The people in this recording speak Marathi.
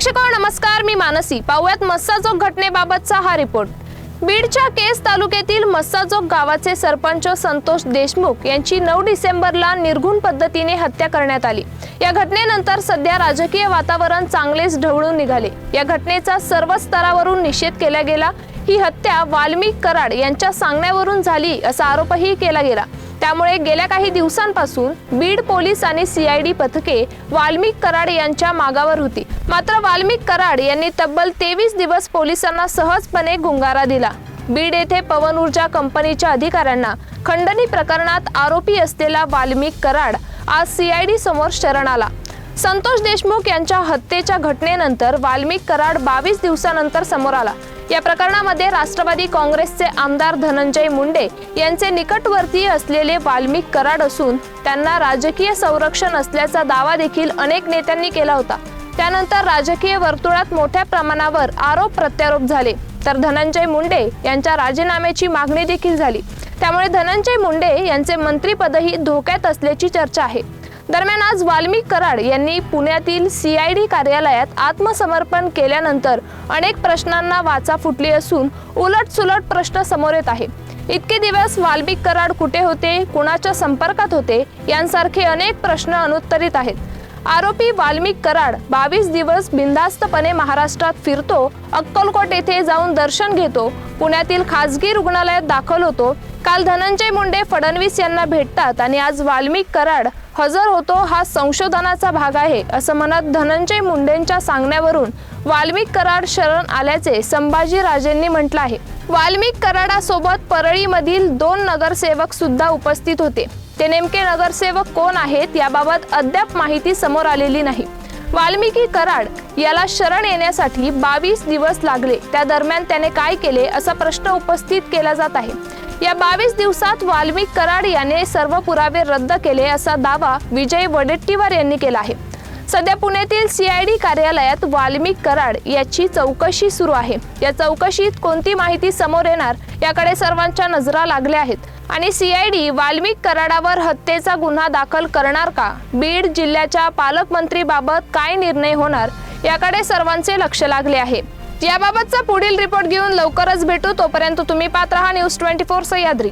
प्रेक्षक नमस्कार मी मानसी. पाहुयात मस्साजोग घटनेबाबतचा हा रिपोर्ट. बीडच्या केस तालुक्यातील मस्साजोग गावाचे सरपंच संतोष देशमुख यांची नऊ डिसेंबरला निर्घुण पद्धतीने हत्या करण्यात आली. या घटनेनंतर सध्या राजकीय वातावरण चांगलेच ढवळून निघाले. या घटनेचा सर्व स्तरावरून निषेध केला गेला. ही हत्या वाल्मिक कराड यांच्या सांगण्यावरून झाली असा आरोपही केला गेला. त्यामुळे गेल्या काही दिवसांपासून बीड पोलीस आणि सीआयडी पथके वाल्मिक कराड यांच्या मागावर होती. मात्र वाल्मिक कराड यांनी तब्बल तेवीस दिवस पोलिसांना सहजपणे गुंगारा दिला. बीड येथे पवन ऊर्जा कंपनीच्या अधिकाऱ्यांना खंडणी प्रकरणात आरोपी असलेला वाल्मिक कराड आज सीआयडी समोर शरण आला. संतोष देशमुख यांच्या हत्येच्या घटनेनंतर वाल्मिक कराड बावीस दिवसानंतर समोर आला. या प्रकरणामध्ये राष्ट्रवादी काँग्रेसचे आमदार धनंजय मुंडे यांचे निकटवर्तीय असलेले वाल्मिक कराड असून त्यांना राजकीय संरक्षण असल्याचा दावा देखील अनेक नेत्यांनी केला होता. त्यानंतर राजकीय वर्तुळात मोठ्या प्रमाणावर आरोप प्रत्यारोप झाले. तर धनंजय मुंडे यांच्या राजीनाम्याची मागणी देखील झाली. त्यामुळे धनंजय मुंडे यांचे मंत्रीपदही धोक्यात असल्याची चर्चा आहे. दरम्यान आज वाल्मिक कराड यांनी पुण्यातील सीआयडी कार्यालयात आत्मसमर्पण केल्यानंतर अनेक प्रश्नांना वाचा फुटली असून उलट सुलट प्रश्न समोर येत आहे इतके दिवस वाल्मिक कराड कुठे होते कुणाच्या संपर्कात होते यांसारखे अनेक प्रश्न अनुत्तरित आहेत. आरोपी वाल्मिक कराड बावीस दिवस बिनधास्तपणे महाराष्ट्रात फिरतो अक्कलकोट येथे जाऊन दर्शन घेतो पुण्यातील खासगी रुग्णालयात दाखल होतो काल धनंजय मुंडे फडणवीस यांना भेटतात आणि आज वाल्मिक कराड हजर होतो हा संशोधनाचा भाग आहे असं म्हणत धनंजय मुंडेंच्या सांगण्यावरून वाल्मिक कराड शरण आल्याचे संभाजी राजेंनी म्हटलं आहे. वाल्मिक कराडासोबत परळीमधील दोन नगरसेवक सुद्धा उपस्थित होते. ते नेमके नगरसेवक कोण आहेत याबाबत अद्याप माहिती समोर आलेली नाही. वाल्मिकी कराड याला शरण येण्यासाठी बावीस दिवस लागले. त्या दरम्यान त्याने काय केले असा प्रश्न उपस्थित केला जात आहे. या बावीस दिवसात वाल्मिक कराड याने सर्व पुरावे रद्द केले असा दावा विजय वडेट्टीवार यांनी केला आहे. सध्या पुण्यातील सीआयडी कार्यालयात वाल्मिक कराड याची चौकशी सुरू आहे. या चौकशीत कोणती माहिती समोर येणार याकडे सर्वांच्या नजरा लागल्या आहेत. आणि सीआयडी वाल्मिक कराडावर हत्येचा गुन्हा दाखल करणार का? बीड जिल्ह्याच्या पालकमंत्रीबाबत काय निर्णय होणार? याकडे सर्वांचे लक्ष लागले आहे. याबाबतचा पुढील रिपोर्ट घेऊन लवकरच भेटू. तोपर्यंत तुम्ही पात्र हा न्यूज ट्वेंटी फोर सह्याद्री